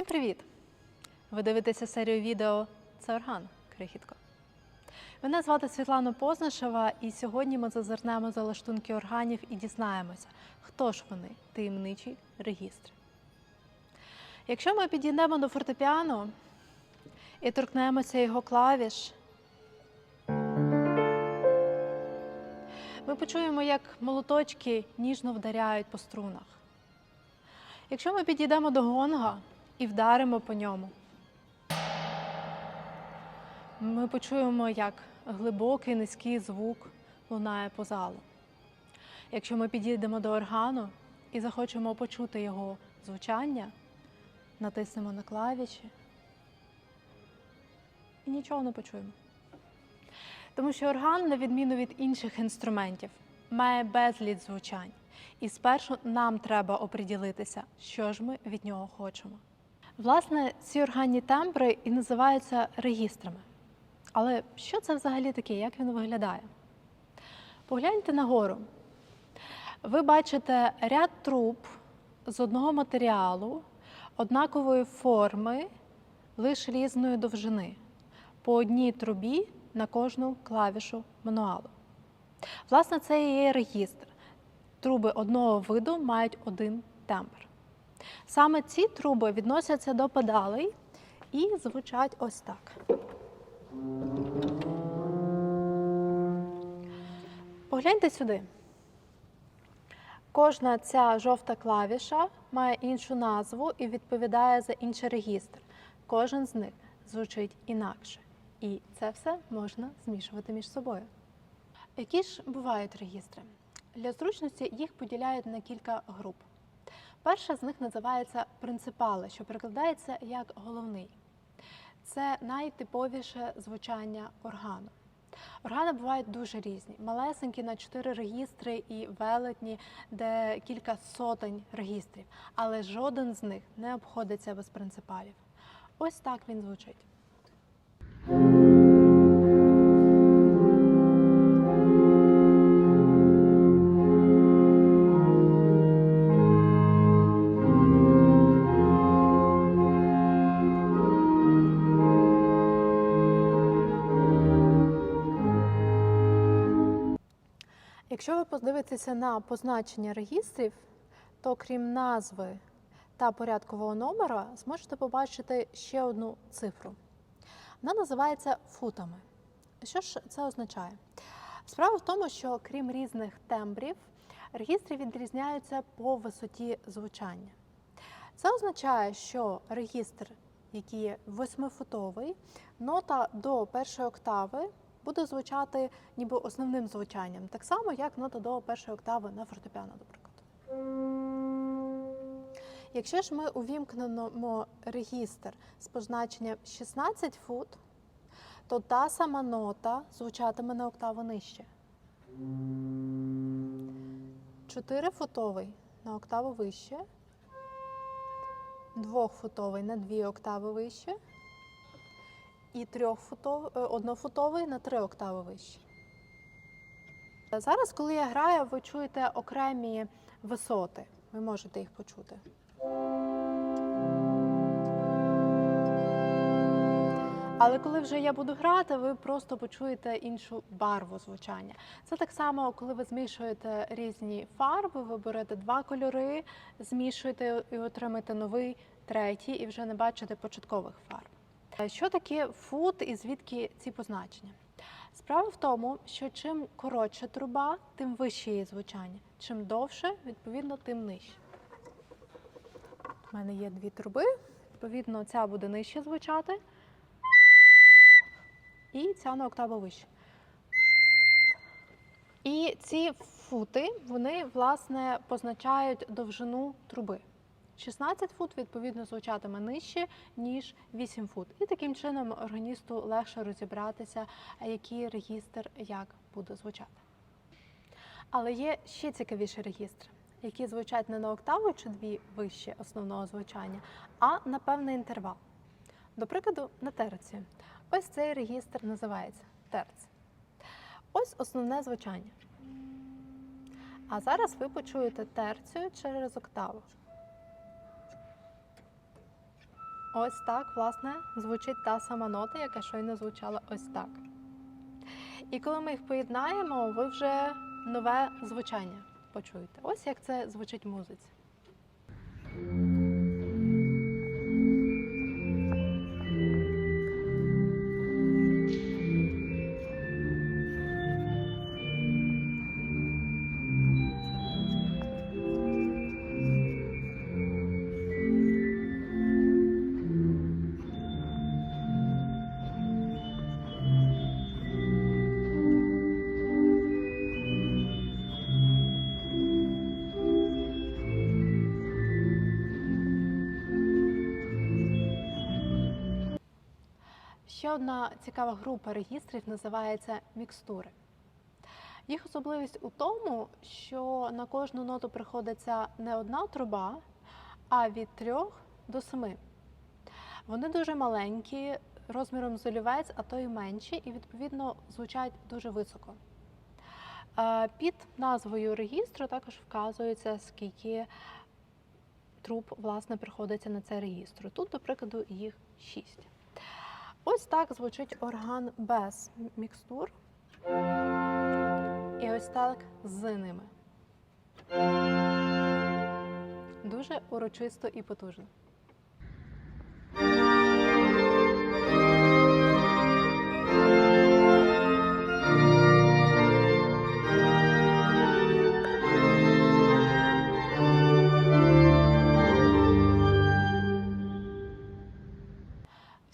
Всім привіт! Ви дивитеся серію відео Це орган, крихітко. Мене звати Світлана Познашева, і сьогодні ми зазирнемо за лаштунки органів і дізнаємося, хто ж вони, таємничі регістри. Якщо ми підійдемо до фортепіано і торкнемося його клавіш, ми почуємо, як молоточки ніжно вдаряють по струнах. Якщо ми підійдемо до гонга і вдаримо по ньому, ми почуємо, як глибокий низький звук лунає по залу. Якщо ми підійдемо до органу і захочемо почути його звучання, натиснемо на клавіші і нічого не почуємо. Тому що орган, на відміну від інших інструментів, має безліч звучань. І спершу нам треба оприділитися, що ж ми від нього хочемо. Власне, ці органні тембри і називаються регістрами. Але що це взагалі таке? Як він виглядає? Погляньте нагору. Ви бачите ряд труб з одного матеріалу, однакової форми, лише різної довжини, по одній трубі на кожну клавішу мануалу. Власне, це і є регістр. Труби одного виду мають один тембр. Саме ці труби відносяться до педалей і звучать ось так. Погляньте сюди. Кожна ця жовта клавіша має іншу назву і відповідає за інший регістр. Кожен з них звучить інакше. І це все можна змішувати між собою. Які ж бувають регістри? Для зручності їх поділяють на кілька груп. Перша з них називається принципали, що перекладається як головний. Це найтиповіше звучання органу. Органи бувають дуже різні: малесенькі на чотири регістри і велетні, де кілька сотень регістрів, але жоден з них не обходиться без принципалів. Ось так він звучить. Якщо ви подивитеся на позначення регістрів, то крім назви та порядкового номера, зможете побачити ще одну цифру. Вона називається футами. Що ж це означає? Справа в тому, що крім різних тембрів, регістри відрізняються по висоті звучання. Це означає, що регістр, який є восьмифутовий, нота до першої октави буде звучати ніби основним звучанням, так само, як нота до першої октави на фортепіано, наприклад. Якщо ж ми увімкнемо регістр з позначенням 16 фут, то та сама нота звучатиме на октаву нижче. 4-футовий на октаву вище, 2-футовий на 2 октави вище і трьохфутовий, е, однофутовий на три октави вище. Зараз, коли я граю, ви чуєте окремі висоти. Ви можете їх почути. Але коли вже я буду грати, ви просто почуєте іншу барву звучання. Це так само, коли ви змішуєте різні фарби, ви берете два кольори, змішуєте і отримаєте новий, третій, і вже не бачите початкових фарб. Що таке фут і звідки ці позначення? Справа в тому, що чим коротша труба, тим вище її звучання. Чим довше, відповідно, тим нижче. У мене є дві труби, відповідно, ця буде нижче звучати. І ця на октаву вище. І ці фути, вони, власне, позначають довжину труби. 16 фут, відповідно, звучатиме нижче, ніж 8 фут. І таким чином органісту легше розібратися, який регістр як буде звучати. Але є ще цікавіші регістри, які звучать не на октаву чи дві вище основного звучання, а на певний інтервал. До прикладу, на терці. Ось цей регістр називається терц. Ось основне звучання. А зараз ви почуєте терцію через октаву. Ось так, власне, звучить та сама нота, яка щойно звучала ось так. І коли ми їх поєднаємо, ви вже нове звучання почуєте. Ось як це звучить в музиці. Ще одна цікава група регістрів називається мікстури. Їх особливість у тому, що на кожну ноту приходиться не одна труба, а від трьох до семи. Вони дуже маленькі, розміром з олівець, а то й менші, і відповідно звучать дуже високо. Під назвою регістру також вказується, скільки труб власне приходиться на цей регістр. Тут, до прикладу, їх шість. Ось так звучить орган без мікстур. І ось так з ними. Дуже урочисто і потужно.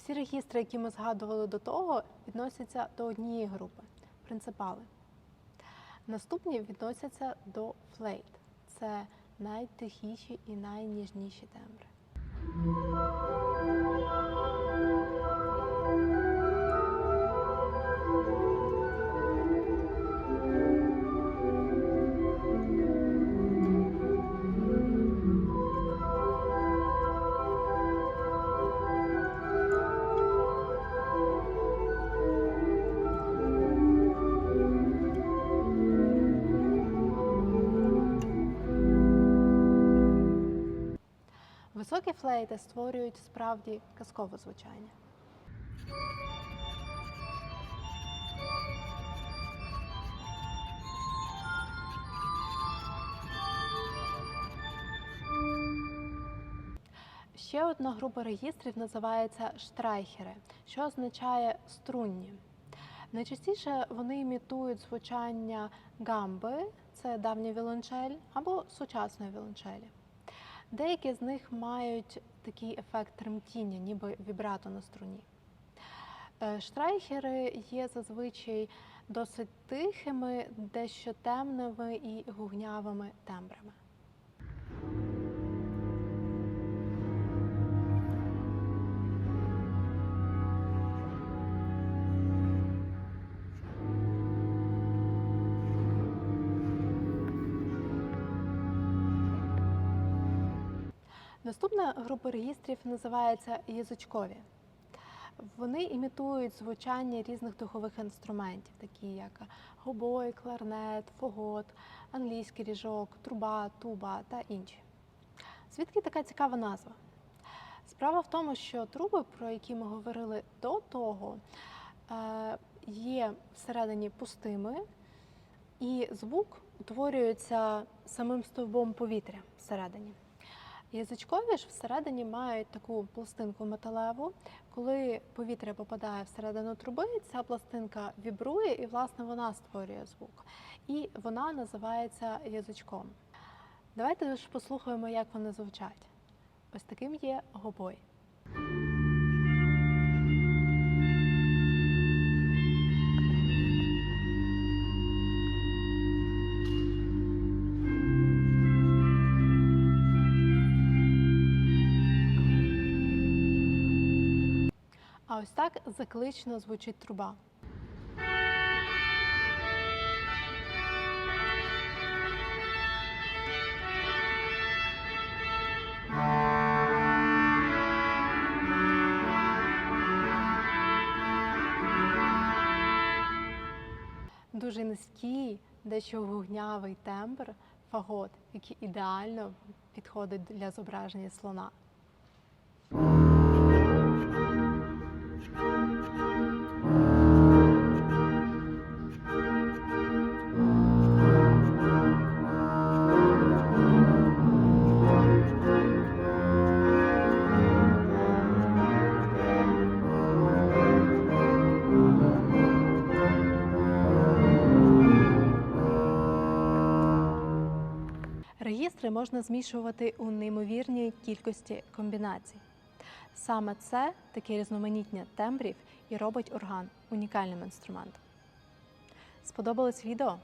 Всі регістри, які ми згадували до того, відносяться до однієї групи принципали. Наступні відносяться до флейт. Це найтихіші і найніжніші тембри. Високі флейти створюють справді казкове звучання. Ще одна група регістрів називається штрайхери, що означає струнні. Найчастіше вони імітують звучання гамби, це давня віолончель, або сучасної віолончелі. Деякі з них мають такий ефект тремтіння, ніби вібрато на струні. Е, Штрайхери є зазвичай досить тихими, дещо темними і гугнявими тембрами. Наступна група регістрів називається язичкові. Вони імітують звучання різних духових інструментів, такі як гобой, кларнет, фогот, англійський ріжок, труба, туба та інші. Звідки така цікава назва? Справа в тому, що труби, про які ми говорили до того, е, є всередині пустими, і звук утворюється самим стовбом повітря всередині. Язичкові ж всередині мають таку пластинку металеву. Коли повітря попадає всередину труби, ця пластинка вібрує і, власне, вона створює звук. І вона називається язичком. Давайте ж послухаємо, як вони звучать. Ось таким є гобой. Ось так заклично звучить труба. Дуже низький, дещо гугнявий тембр, фагот, який ідеально підходить для зображення слона. Регістри можна змішувати у неймовірній кількості комбінацій. Саме це таке різноманіття тембрів і робить орган унікальним інструментом. Сподобалось відео?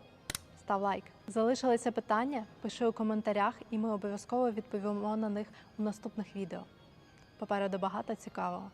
Став лайк. Залишилися питання? Пиши у коментарях, і ми обов'язково відповімо на них у наступних відео. Попереду багато цікавого.